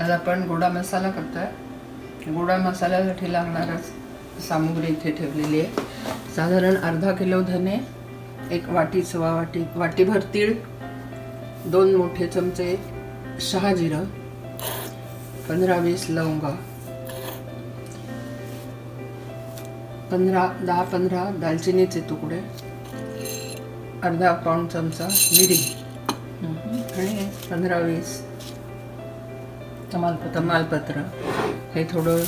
आज आपण गोडा मसाला करतोय. गोडा मसाल्यासाठी लागणारच सामुग्री इथे ठेवलेली आहे. साधारण अर्धा किलो धने एक वाटी सवा वाटी वाटीभर तीळ दोन मोठे चमचे शहाजिरं पंधरा वीस लवंग पंधरा दहा पंधरा दालचिनीचे तुकडे अर्धा पाऊण चमचा मिरी आणि पंधरा वीस तमालपत्र तमालपत्र हे थोडं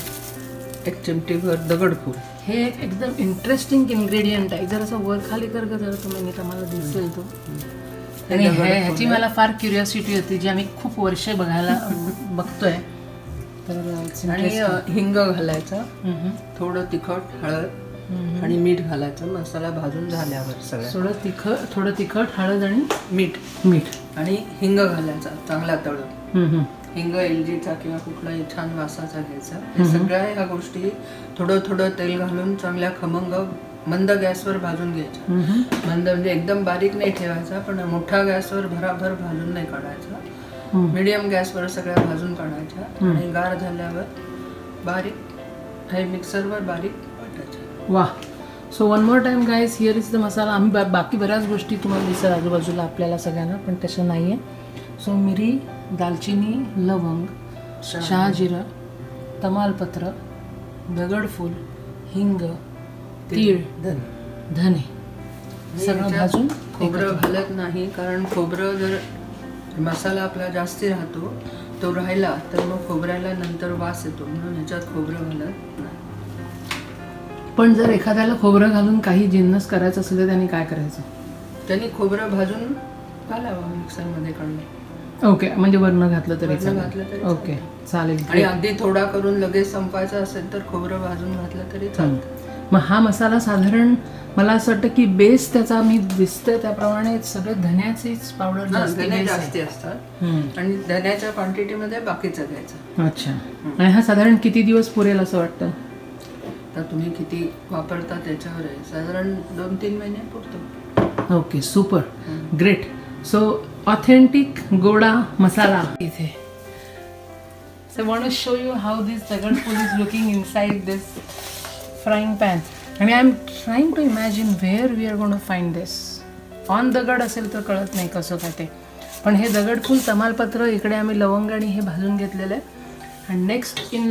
एक चिमटीभर दगडफूल हे एकदम इंटरेस्टिंग इन्ग्रेडियंट आहे जर असं वर खाली कर का जर तुम्ही नीट आम्हाला दिसेल तो हे आणि दगडफूल ह्याची आहे. मला फार क्युरिओसिटी होती जी आम्ही खूप वर्ष बघायला बघतोय तर it's आणि interesting. हिंग घालायचं हम्म. थोडं तिखट हळद. आणि मीठ घालायचं मसाला भाजून झाल्यावर सगळं थोडं तिखट थोडं तिखट हळद आणि मीठ. मीठ. आणि हिंग घालायचा चांगला तळून. हिंग एलजीचा किंवा कुठलाही छान वासाचा घ्यायचा. हे सगळ्या ह्या गोष्टी थोडं थोडं तेल घालून चांगल्या खमंग मंद गॅसवर भाजून घ्यायच्या. हम्म. मंद म्हणजे एकदम बारीक नाही ठेवायचा पण मोठा गॅसवर भराभर भाजून नाही काढायचा. मिडियम गॅसवर सगळ्या भाजून काढायच्या. आणि गार झाल्यावर बारीक हे मिक्सरवर बारीक वा so one more time guys here is the masala आम्ही बा- बाकी बऱ्याच गोष्टी तुम्हाला दिसत आजूबाजूला आपल्याला सगळ्यांना पण तसं नाही आहे सो मिरी दालचिनी लवंग शहाजिरं तमालपत्र दगडफूल हिंग तीळ धन. धने. सगळं भाजून खोबरं घालत नाही कारण खोबरं जर मसाला आपला जास्ती राहतो तो राहिला तर मग खोबऱ्याला नंतर वास येतो म्हणून ह्याच्यात खोबरं घालत नाही. पण जर एखाद्याला खोबरं घालून काही जिन्नस करायचं असेल तर त्यांनी काय करायचं? त्यांनी खोबरं भाजून घालावं मिक्सरमध्ये काढून. ओके म्हणजे वर्ण घातलं तरी घातलं तरी ओके चालेल. आणि अगदी थोडा करून लगेच संपायचा असेल तर खोबरं भाजून घातलं तरी चालतं मग हा मसाला साधारण मला असं वाटतं की बेस त्याचा मी दिसतंय त्याप्रमाणे सगळे धन्याचीच पावडर जास्त असतात. आणि धन्याच्या क्वांटिटीमध्ये बाकीचं घ्यायचं. अच्छा. आणि हा साधारण किती दिवस पुरेल असं वाटतं? तर तुम्ही किती वापरता त्याच्यावर आहे. साधारण दोन तीन महिने पुरतो. Okay super great so authentic goda masala इथे. So want show you how this दगडफूल is looking inside this frying pan आणि I am trying to imagine where we are gonna find this on दगड असेल तर कळत नाही कसं काय ते. पण हे दगडफूल तमालपत्र इकडे आम्ही लवंग आणि हे भाजून घेतलेलं आहे. आणि नेक्स्ट इन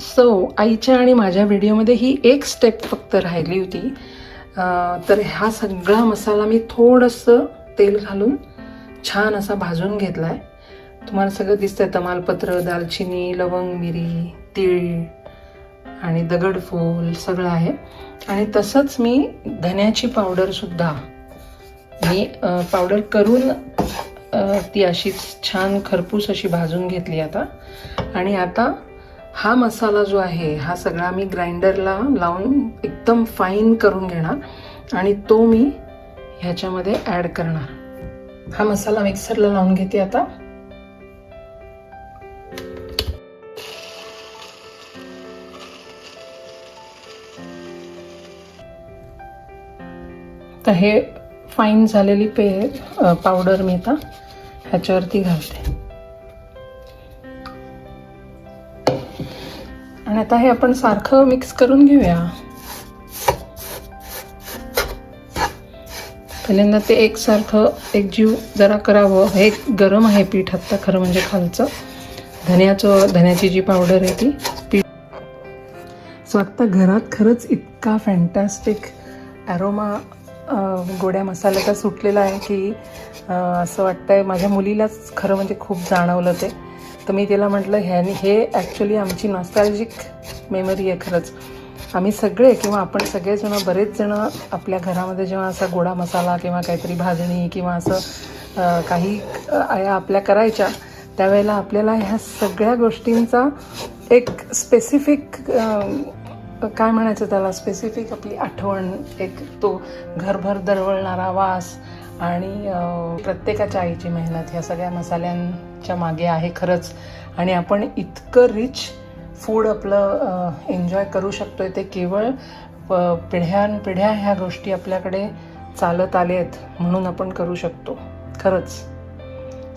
सो आईच्या आणि माझ्या व्हिडिओमध्ये ही एक स्टेप फक्त राहिली होती. तर हा सगळा मसाला मी थोडंसं तेल घालून छान असा भाजून घेतला आहे तुम्हाला सगळं दिसतंय तमालपत्र दालचिनी लवंग मिरी तीळ आणि दगडफूल सगळं आहे. आणि तसंच मी धन्याची पावडरसुद्धा मी पावडर करून ती अशीच छान खरपूस अशी भाजून घेतली आता. आणि आता हा मसाला जो आहे हा सगळा मी ग्राइंडरला लावून एकदम फाईन करून घेणार आणि तो मी ह्याच्यामध्ये ॲड करणार. हा मसाला मिक्सरला लावून घेते आता. तर हे फाईन झालेली पे पावडर मी आता ह्याच्यावरती घालते. आणि आता हे आपण सारखं मिक्स करून घेऊया. पहिल्यांदा ते एकसारखं एकजीव जरा करावं. हे गरम आहे पीठ आत्ता खरं म्हणजे खालचं. धन्याचं धन्याची जी पावडर आहे ती पीठ. सो आत्ता घरात खरंच इतका फॅन्टॅस्टिक ॲरोमा गोड्या मसाल्याचा सुटलेला आहे की असं असं वाटतंय माझ्या मुलीलाच खरं म्हणजे खूप जाणवलं ते. तर मी तिला म्हटलं ह्याने हे ॲक्च्युली आमची नॉस्टॅल्जिक मेमरी आहे खरंच. आम्ही सगळे किंवा आपण सगळेजण बरेच जण आपल्या घरामध्ये जेव्हा असा गोडा मसाला किंवा काहीतरी भाजणी किंवा असं काही आया आपल्या करायच्या त्यावेळेला आपल्याला ह्या सगळ्या गोष्टींचा एक स्पेसिफिक काय म्हणायचं त्याला? स्पेसिफिक आपली आठवण एक तो घरभर दरवळणारा वास आणि प्रत्येकाच्या आईची मेहनत ह्या सगळ्या मसाल्यां च्या मागे आहे खरंच. आणि आपण इतकं रिच फूड आपलं एन्जॉय करू शकतोय ते केवळ प- पिढ्यानपिढ्या ह्या गोष्टी आपल्याकडे चालत आले आहेत म्हणून आपण करू शकतो. खरंच.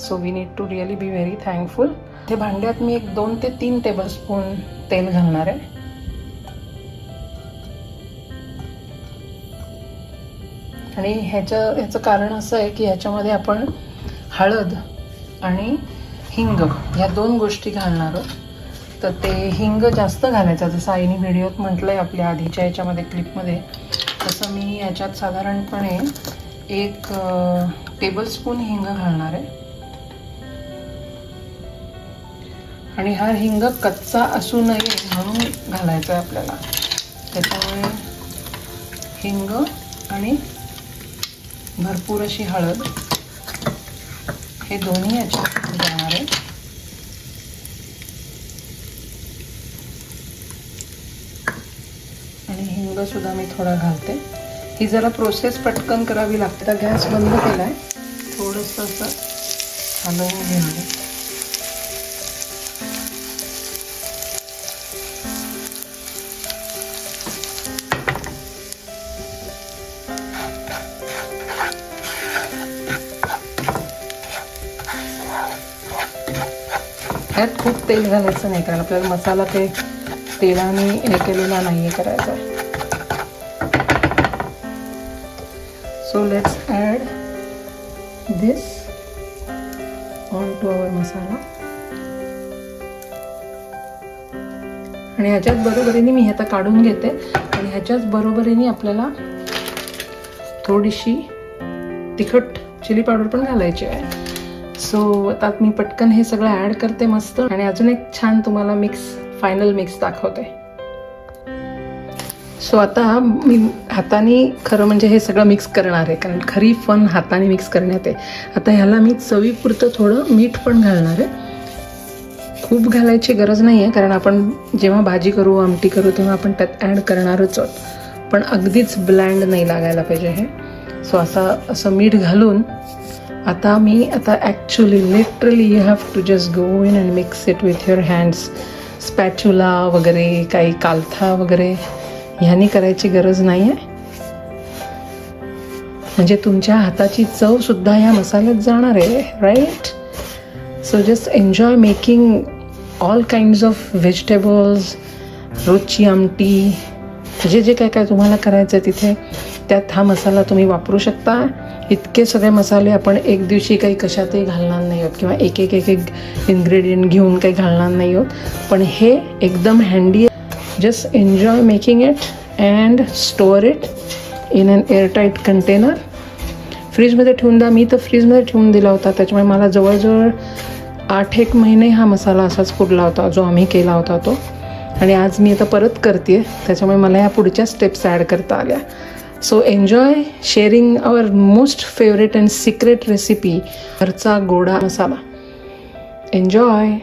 So we need to really be very thankful ते भांड्यात मी एक दोन ते तीन टेबलस्पून तेल घालणार आहे. आणि ह्याचं ह्याचं कारण असं आहे की ह्याच्यामध्ये आपण हळद आणि हिंग. ह्या दोन गोष्टी घालणार आहोत. तर ते हिंग जास्त घालायचं. जसं आईने व्हिडिओत म्हटलं आहे आपल्या आधीच्या याच्यामध्ये क्लिपमध्ये तसं मी याच्यात साधारणपणे एक टेबलस्पून हिंग घालणार आहे. आणि हा हिंग कच्चा असू नये म्हणून घालायचा आहे आपल्याला. त्याच्यामुळे हिंग आणि भरपूर अशी हळद. हे दोन्ही याच्यात जाणार आहे आणि हिंग सुद्धा मी थोडा घालते. ही जरा प्रोसेस पटकन करावी लागते. तर गॅस बंद केला आहे थोडंसं असं हलवून घेणार ह्यात खूप तेल घालायचं नाही कारण आपल्याला मसाला ते तेलाने हे केलेला नाही आहे करायचा. So let's add this on to our masala आणि ह्याच्याच बरोबरीने मी ह्याचा आता काढून घेते. आणि ह्याच्याच बरोबरीने आपल्याला थोडीशी तिखट चिली पावडर पण घालायची आहे. सो आता मी पटकन हे सगळं ॲड करते मस्त. आणि अजून एक छान तुम्हाला मिक्स फायनल मिक्स दाखवते. सो आता मी हाताने खरं म्हणजे हे सगळं मिक्स करणार आहे. कारण खरी फन हाताने मिक्स करण्यात आहे. आता ह्याला मी चवीपुरतं थोडं मीठ पण घालणार आहे. खूप घालायची गरज नाही आहे कारण आपण जेव्हा भाजी करू आमटी करू तेव्हा आपण त्यात ॲड करणारच आहोत. पण अगदीच ब्लँड नाही लागायला पाहिजे हे. सो असं असं मीठ घालून आता मी आता actually literally you have to just go in and mix it with your hands spatula वगैरे काही कालथा वगैरे ह्यानी करायची गरज नाही आहे म्हणजे तुमच्या हाताची चवसुद्धा ह्या मसाल्यात जाणार आहे right so just enjoy making all kinds of vegetables रोजची आमटी जे जे काय काय तुम्हाला करायचं आहे तिथे त्यात हा मसाला तुम्ही वापरू शकता. इतके सगळे मसाले आपण एक दिवशी काही कशातही घालणार नाही आहोत किंवा एक एक एक एक इन्ग्रेडियंट घेऊन काही घालणार नाही आहोत. पण हे एकदम handy just enjoy making it and store it in an airtight container फ्रीजमध्ये ठेवून द्या. मी तर फ्रीजमध्ये ठेवून दिला होता. त्याच्यामुळे मला जवळजवळ आठ एक महिने हा मसाला असाच पुरला होता जो आम्ही केला होता तो. आणि आज मी आता परत करते त्याच्यामुळे मला ह्या पुढच्या स्टेप्स ॲड करता आल्या. So enjoy sharing our most favourite and secret recipe घरचा गोडा मसाला एन्जॉय